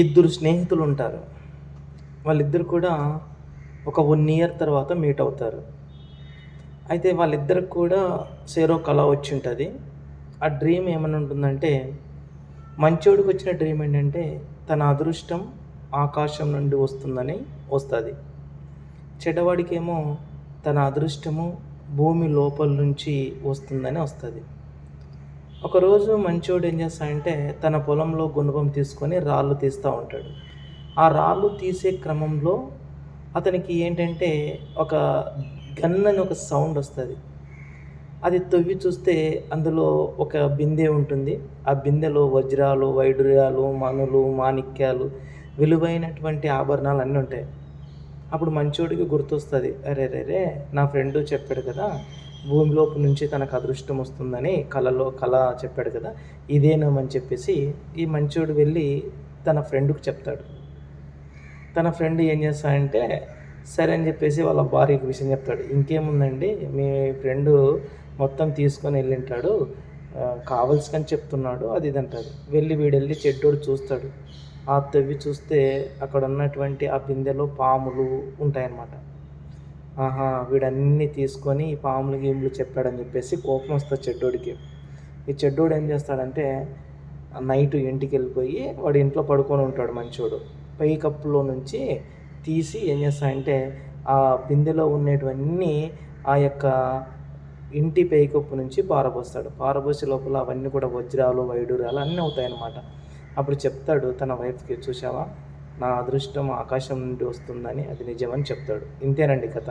ఇద్దరు స్నేహితులు ఉంటారు వాళ్ళిద్దరు కూడా ఒక వన్ ఇయర్ తర్వాత మీట్ అవుతారు. అయితే వాళ్ళిద్దరికి కూడా సేరో కళ వచ్చి ఉంటుంది ఆ డ్రీమ్ ఏమని ఉంటుందంటే మంచోడికి వచ్చిన డ్రీమ్ ఏంటంటే తన అదృష్టం ఆకాశం నుండి వస్తుందని వస్తుంది. చెడ్డవాడికేమో తన అదృష్టము భూమి లోపల నుంచి వస్తుందని వస్తుంది. ఒకరోజు మంచోడు ఏం చేస్తాడంటే తన పొలంలో గుణపం తీసుకొని రాళ్ళు తీస్తూ ఉంటాడు. ఆ రాళ్ళు తీసే క్రమంలో అతనికి ఏంటంటే ఒక గన్ అని ఒక సౌండ్ వస్తుంది. అది తవ్వి చూస్తే అందులో ఒక బిందె ఉంటుంది. ఆ బిందెలో వజ్రాలు వైడూర్యాలు మనులు మాణిక్యాలు విలువైనటువంటి ఆభరణాలు అన్నీ ఉంటాయి. అప్పుడు మంచోడికి గుర్తొస్తుంది. అరే రే రే నా ఫ్రెండ్ చెప్పాడు కదా భూమిలోపు నుంచి తనకు అదృష్టం వస్తుందని కళలో కళ చెప్పాడు కదా ఇదేనమని చెప్పేసి ఈ మంచోడు వెళ్ళి తన ఫ్రెండ్కి చెప్తాడు. తన ఫ్రెండ్ ఏం చేస్తాడంటే సరే అని చెప్పేసి వాళ్ళ భార్యకి విషయం చెప్తాడు. ఇంకేముందండి మీ ఫ్రెండ్ మొత్తం తీసుకొని వెళ్ళింటాడు ఆ, చెప్తున్నాడు అది ఇది అంటాడు. వెళ్ళి వీడెళ్ళి చెడ్డోడు చూస్తాడు. ఆ తవ్వి చూస్తే అక్కడ ఉన్నటువంటి ఆ బిందెలో పాములు ఉంటాయన్నమాట. ఆహా వీడన్నీ తీసుకొని ఈ పాములు గీములు చెప్పాడని చెప్పేసి కోపం వస్తుంది చెడ్డోడికి. ఈ చెడ్డోడు ఏం చేస్తాడంటే నైట్ ఇంటికి వెళ్ళిపోయి వాడు ఇంట్లో పడుకొని ఉంటాడు మంచోడు. పై కప్పులో నుంచి తీసి ఏం చేస్తాడంటే ఆ బిందెలో ఉండేటివన్నీ ఆ యొక్క ఇంటి పైకప్పు నుంచి పారబోస్తాడు. పారబోసే లోపల అవన్నీ కూడా వజ్రాలు వైడూరాలు అన్నీ అవుతాయన్నమాట. అప్పుడు చెప్తాడు తన వైఫ్కి చూసావా నా అదృష్టం ఆకాశం నుండి వస్తుందని అది నిజమని చెప్తాడు. ఇంతేనండి కథ.